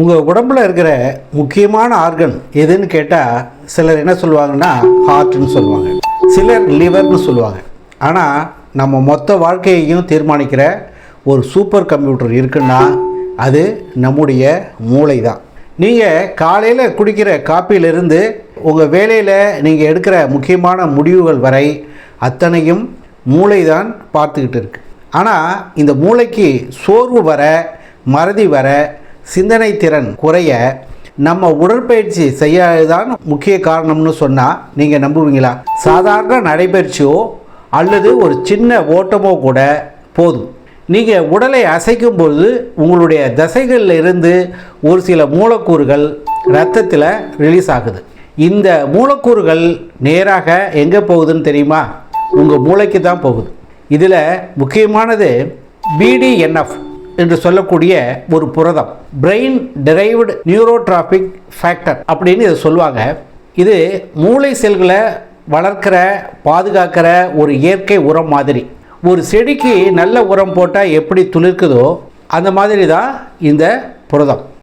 உங்கள் உடம்புல இருக்கிற முக்கியமான ஆர்கன் எதுன்னு கேட்டால் சிலர் என்ன சொல்லுவாங்கன்னா ஹார்ட்னு சொல்லுவாங்க. சிலர் லிவர்னு சொல்லுவாங்க. ஆனால் நம்ம மொத்த வாழ்க்கையையும் தீர்மானிக்கிற ஒரு சூப்பர் கம்ப்யூட்டர் இருக்குன்னா அது நம்முடைய மூளை தான் நீங்கள் காலையில் குடிக்கிற காப்பியிலிருந்து உங்கள் வேலையில் நீங்கள் எடுக்கிற முக்கியமான முடிவுகள் வரை அத்தனையும் மூளை தான் பார்த்துக்கிட்டு இருக்கு. ஆனால் இந்த மூளைக்கு சோர்வு வர மறதி வர சிந்தனை திறன் குறைய நம்ம உடற்பயிற்சி செய்யாததான் முக்கிய காரணம்னு சொன்னால் நீங்கள் நம்புவீங்களா? சாதாரண நடைபயிற்சியோ அல்லது ஒரு சின்ன ஓட்டமோ கூட போதும். நீங்கள் உடலை அசைக்கும் பொழுது உங்களுடைய தசைகளில் இருந்து ஒரு சில மூலக்கூறுகள் ரத்தத்தில் ரிலீஸ் ஆகுது. இந்த மூலக்கூறுகள் நேராக எங்கே போகுதுன்னு தெரியுமா? உங்கள் மூளைக்கு தான் போகுது. இதில் முக்கியமானது பிடிஎன்எஃப் என்று சொல்லக்கூடிய ஒரு புரதம். பிரெயின் டிரைவ்டு நியூரோட்ராபிக் ஃபேக்டர் அப்படின்னு இதை சொல்லுவாங்க. இது மூளை செல்களை வளர்க்கிற பாதுகாக்கிற ஒரு இயற்கை உரம் மாதிரி. ஒரு செடிக்கு நல்ல உரம் போட்டால் எப்படி துளிர்க்குதோ அந்த மாதிரி தான் இந்த புரதம்.